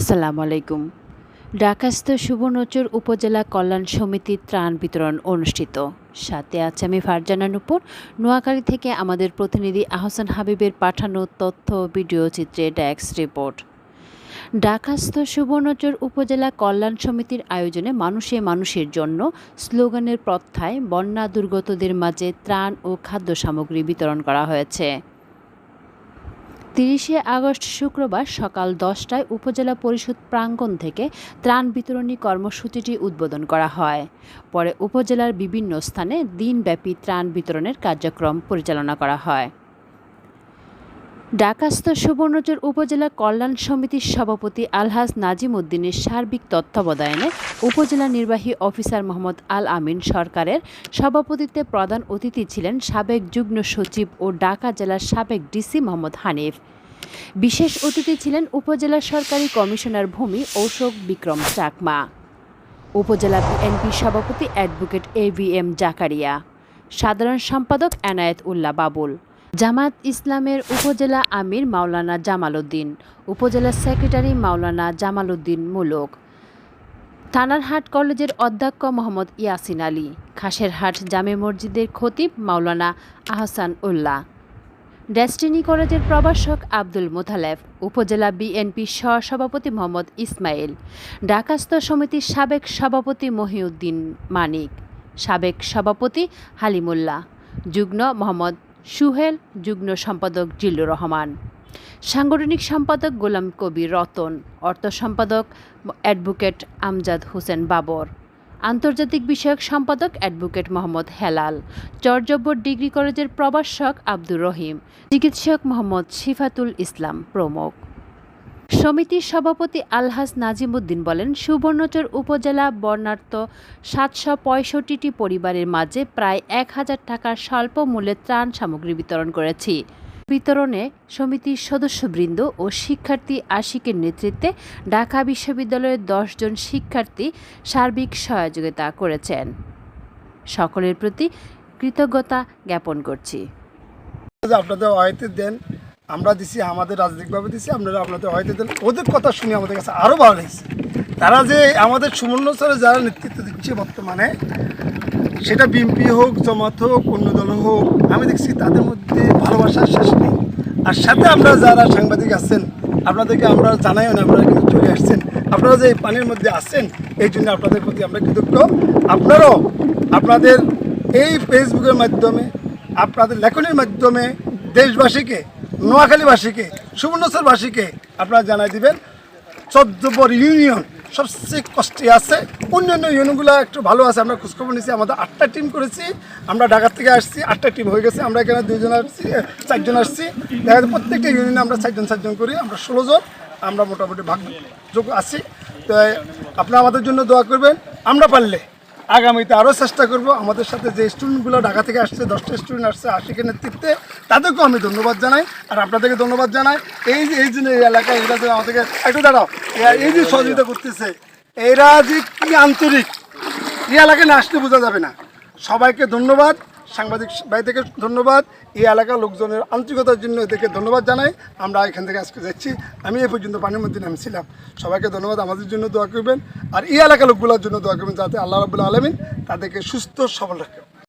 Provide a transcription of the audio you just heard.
আসসালামু আলাইকুম। ঢাকাস্থ সুবর্ণচর উপজেলা কল্যাণ সমিতির ত্রাণ বিতরণ অনুষ্ঠিত। সাথে আছে আমি ফারজানা নুপুর। নোয়াখালী থেকে আমাদের প্রতিনিধি আহসান হাবিবের পাঠানো তথ্য, ভিডিও, চিত্রে ডেস্ক রিপোর্ট। ঢাকাস্থ সুবর্ণচর উপজেলা কল্যাণ সমিতির আয়োজনে মানুষে মানুষের জন্য স্লোগানের প্রত্যায় বন্যা দুর্গতদের মাঝে ত্রাণ ও খাদ্য সামগ্রী বিতরণ করা হয়েছে। তিরিশে আগস্ট শুক্রবার সকাল দশটায় উপজেলা পরিষদ প্রাঙ্গণ থেকে ত্রাণ বিতরণী কর্মসূচিটি উদ্বোধন করা হয়। পরে উপজেলার বিভিন্ন স্থানে দিনব্যাপী ত্রাণ বিতরণের কার্যক্রম পরিচালনা করা হয়। ঢাকাস্থ সুবর্ণচর উপজেলা কল্যাণ সমিতির সভাপতি আলহাজ নাজিম উদ্দিনের সার্বিক তত্ত্বাবধানে উপজেলা নির্বাহী অফিসার মোহাম্মদ আল আমিন সরকারের সভাপতিত্বে প্রধান অতিথি ছিলেন সাবেক যুগ্ম সচিব ও ঢাকা জেলার সাবেক ডিসি মোহাম্মদ হানিফ। বিশেষ অতিথি ছিলেন উপজেলা সরকারি কমিশনার ভূমি ঔষধ বিক্রম চাকমা। উপজেলা বিএনপি সভাপতি advocate A V M Zakaria. সাধারণ সম্পাদক এনায়েত উল্লাহ বাবুল। জামাত ইসলামের উপজেলা আমির মাওলানা জামাল উদ্দিন উপজেলা সেক্রেটারি মাওলানা জামাল উদ্দিন মুলক থানারহাট কলেজের অধ্যক্ষ মোহাম্মদ ইয়াসিন আলী। খাসেরহাট জামে মসজিদের খতিব মাওলানা আহসান উল্লাহ। ডেস্টিনি কলেজের প্রভাষক আব্দুল মোতালেফ উপজেলা বিএনপি সহসভাপতি মোহাম্মদ ইসমাইল, ডাকাস্ত সমিতির সাবেক সভাপতি মহিউদ্দিন মানিক, সাবেক সভাপতি হালিমুল্লাহ, যুগ্ম মোহাম্মদ সুহেল, যুগ্ম সম্পাদক জিল্লুর রহমান। সাংগঠনিক সম্পাদক গোলাম কবির রতন, অর্থ সম্পাদক অ্যাডভোকেট আমজাদ হোসেন বাবর। আন্তর্জাতিক বিষয়ক সম্পাদক অ্যাডভোকেট মোহাম্মদ হেলাল, চরজব্বর ডিগ্রি কলেজের প্রভাষক আব্দুর রহিম, চিকিৎসক মোহাম্মদ শিফাতুল ইসলাম প্রমুখ। সমিতির সভাপতি আলহাজ নাজিমুদ্দিন বলেন, সুবর্ণচর উপজেলা বর্ণাঢ্য সাতশো পঁয়ষট্টিটি পরিবারের মাঝে প্রায় এক হাজার টাকার স্বল্প মূল্যে ত্রাণ সামগ্রী বিতরণ করেছি। বিতরণে সমিতির সদস্যবৃন্দ ও শিক্ষার্থী আশিকের নেতৃত্বে ঢাকা বিশ্ববিদ্যালয়ের দশজন শিক্ষার্থী সার্বিক সহযোগিতা করেছেন। সকলের প্রতি কৃতজ্ঞতা জ্ঞাপন করছি। আপনাদের অয়তে দেন, আমরা দিছি, আমাদের রাজনৈতিকভাবে দিছি, আপনারা আপনাদের অয়তে দেন। ওদের কথা শুনে আমাদের কাছে আরও ভালো লাগছে। তারা যে আমাদের সুবর্ণচরে যারা নেতৃত্ব দিচ্ছে বর্তমানে সেটা বিএনপি হোক, জমাত হোক, অন্য দল হোক, আমি দেখছি তাদের মধ্যে ভালোবাসার শেষ নেই। আর সাথে আমরা যারা সাংবাদিক আছেন, আপনাদেরকে আমরা জানাইও না, আপনারা কিন্তু চলে আসছেন। আপনারা যে পানির মধ্যে আসছেন এই জন্য আপনাদের প্রতি আমরা কৃতজ্ঞ। আপনারাও আপনাদের এই ফেসবুকের মাধ্যমে, আপনাদের লেখনের মাধ্যমে দেশবাসীকে, নোয়াখালীবাসীকে সুবর্ণচরবাসীকে আপনারা জানাই দিবেন চোদ্দবর ইউনিয়ন সবচেয়ে কষ্টে আছে। অন্যান্য ইউনিয়নগুলো একটু ভালো আছে, আমরা খোঁজখবর নিয়েছি, আমাদের আটটা টিম করেছি। আমরা ঢাকার থেকে আসছি, আটটা টিম হয়ে গেছে, আমরা এখানে দুজন আসছি চারজন আসছি। দেখা যাচ্ছে প্রত্যেকটা ইউনিয়নে আমরা চারজন চারজন করি, আমরা ষোলো জন, আমরা মোটামুটি ভাগ যোগ আছি। তো আপনারা আমাদের জন্য দোয়া করবেন, আমরা পারলে। আগামীতে আরও চেষ্টা করব। আমাদের সাথে যে স্টুডেন্টগুলো ঢাকা থেকে আসছে, দশটা স্টুডেন্ট আসছে আশিকের নেতৃত্বে, তাদেরকেও আমি ধন্যবাদ জানাই। আর আপনাদেরকে ধন্যবাদ জানাই। এই যে, এই জন্য এই এলাকায় এরা যে আমাদেরকে, একটু দাঁড়াও। এই যে সহযোগিতা করতেছে, এরা যে কি আন্তরিক, এই এলাকায় না আসলে বোঝা যাবে না। সবাইকে ধন্যবাদ। সাংবাদিক ভাই থেকে ধন্যবাদ। এই এলাকার লোকজনের আন্তরিকতার জন্য এদেরকে ধন্যবাদ জানাই। আমরা এখান থেকে আজকে যাচ্ছি। আমি এই পর্যন্ত পানির মধ্যে নামছিলাম। সবাইকে ধন্যবাদ। আমাদের জন্য দোয়া করবেন। আর এই এলাকার লোকগুলোর জন্য দোয়া করবেন যাতে আল্লাহ রাবুল্লাহ আলমিন তাদেরকে সুস্থ সবল রাখে।